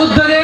উদ্যোগে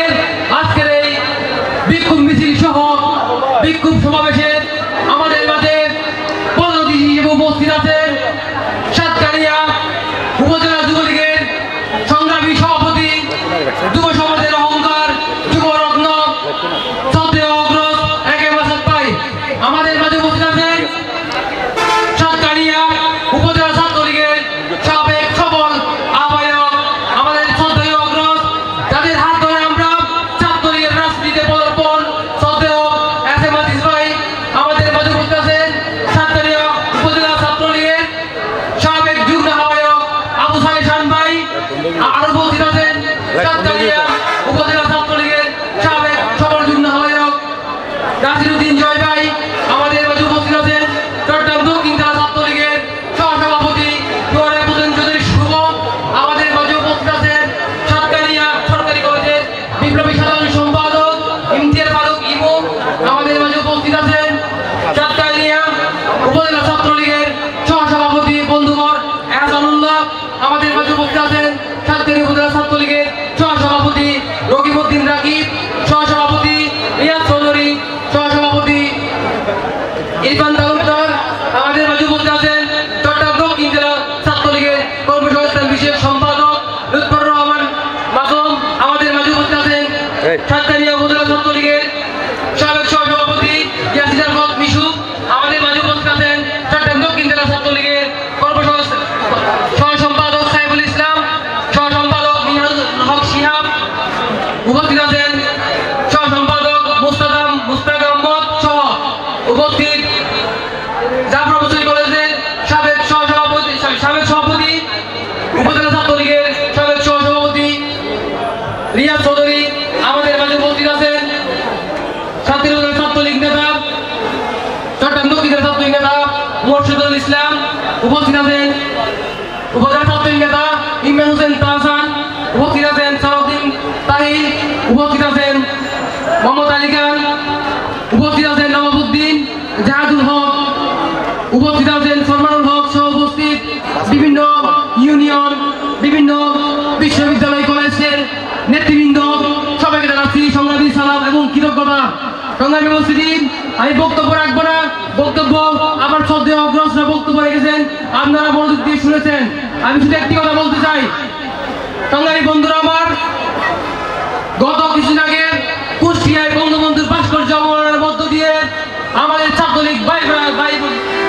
উপজেলা ছাত্রলীগের সহসভাপতি বন্ধুবর এহসানুল্লাহ আমাদের মাঝে উপস্থিত আছেন সাতকানিয়া উপজেলা ছাত্রলীগের সহসভাপতি রকিবউদ্দিন রাকিব, সহসভাপতি রিয়াজ চৌধুরী, সহসভাপতি ইরফান তালুকদার, আমাদের মাঝে উপস্থিত আছেন চট্টগ্রাম জেলা ছাত্রলীগের কর্মসংস্থান বিষয়ক সম্পাদক উপস্থিত আছেন সহ সম্পাদক মুস্তাদাম মুস্তাক আহমদ সহ উপস্থিত জাফর মুসলিম কলেজের সাবেক সহসভাপতি সাবেক সভাপতি, উপজেলা ছাত্রলীগের সাবেক সহসভাপতি রিয়াজ চৌধুরী, আমাদের মাঝে উপস্থিত আছেন ছাত্রলীগের ছাত্রলীগ নেতা, চট্টগ্রাম দক্ষিণের ছাত্রলীগ নেতা মোর্শেদুল ইসলাম, উপস্থিত আছেন উপজেলা ছাত্রলীগ নেতা ইমরান হোসেন উপস্থিত আছেন মোহাম্মদ আলী খান, উপস্থিত আছেন নবাবুদ্দিন জাহাদুল হক, উপস্থিত আছেন সলমানুল হক সহ উপস্থিত বিভিন্ন ইউনিয়ন, বিভিন্ন বিশ্ববিদ্যালয় কলেজের নেতৃবৃন্দ, সবাইকে জানাচ্ছি সংগ্রামী সালাম এবং কৃতজ্ঞতা। সংগ্রামী উপস্থিতি আমি বক্তব্য রাখব না, বক্তব্য আমার সদ্য অগ্রসরা বক্তব্য রেখেছেন, আপনারা মনোযোগ দিয়ে শুনেছেন। আমি শুধু একটি কথা বলতে চাই। সংগ্রামী বন্ধুরা আমার গত কিছুদিন আগে কুষ্টিয়ায় বঙ্গবন্ধুর ভাস্কর্য অবমাননার মধ্য দিয়ে আমাদের ছাত্রলীগ ভাই ভাই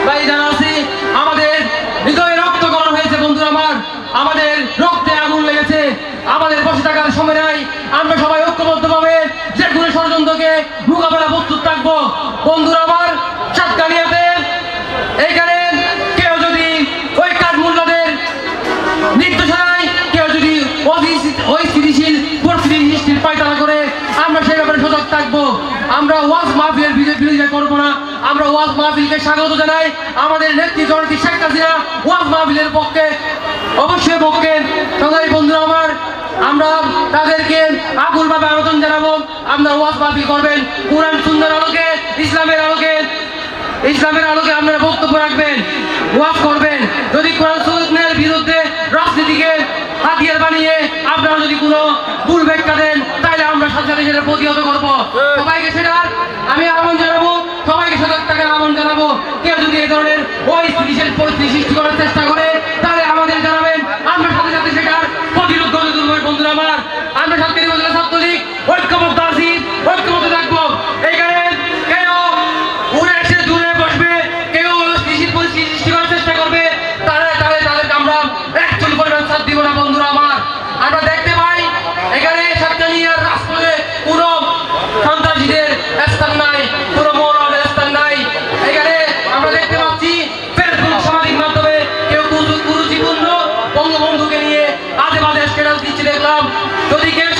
ভাই যারা আছে, আমাদের হৃদয়ে রক্তকরণ হয়েছে বন্ধুরা আমার, আমাদের রক্তে আগুন লেগেছে, আমাদের বসে থাকার সময় নাই, আমরা সবাই ঐক্যবদ্ধভাবে যে কোনো ষড়যন্ত্রকে মোকাবেলা প্রস্তুত থাকব। বন্ধুরা আমার, সাতকানিয়াতে এইখানে থাকব। আমরা ওয়াজ মাহফিলের বিরোধিতা করব না। আমরা ওয়াজ মাহফিলকে স্বাগত জানাই। আমাদের নেত্রী জনতি শেখ হাসিনা ওয়াজ মাহফিলের পক্ষে, অবশ্যই পক্ষে। সংগ্রামী বন্ধুরা আমার, আমরা তাদেরকে আকুলভাবে আবেদন জানাব। আমরা ওয়াজ মাহফিল করবেন। কোরআন সুন্দর আলোকে, ইসলামের আলোকে ইসলামের আলোকে আপনারা বক্তব্য রাখবেন, ওয়াজ করবেন। যদি কোরআন সুন্নের বিরুদ্ধে রাজনীতিকে হাতিয়ার বানিয়ে আপনারা যদি কোনো ভুল ব্যাখ্যা দেন তাহলে আমরা সাথে সাথে সেটা প্রতিহত করব। সবাইকে সেটার আমি আহ্বান জানাব, সবাইকে সজাগ থাকার আহ্বান জানাব। কেউ যদি এই ধরনের অস্থিতিশীল পরিস্থিতি সৃষ্টি করার চেষ্টা করে, তাহলে আমাদের জানাবেন। আমরা সাথে সাথে সেটার প্রতিরোধ গড়ে বন্ধুরা আমার, আমরা ছাত্রলীগ ঐক্যবদ্ধ স্ট্যাটাস দিচ্ছে দেখলাম যদি কেউ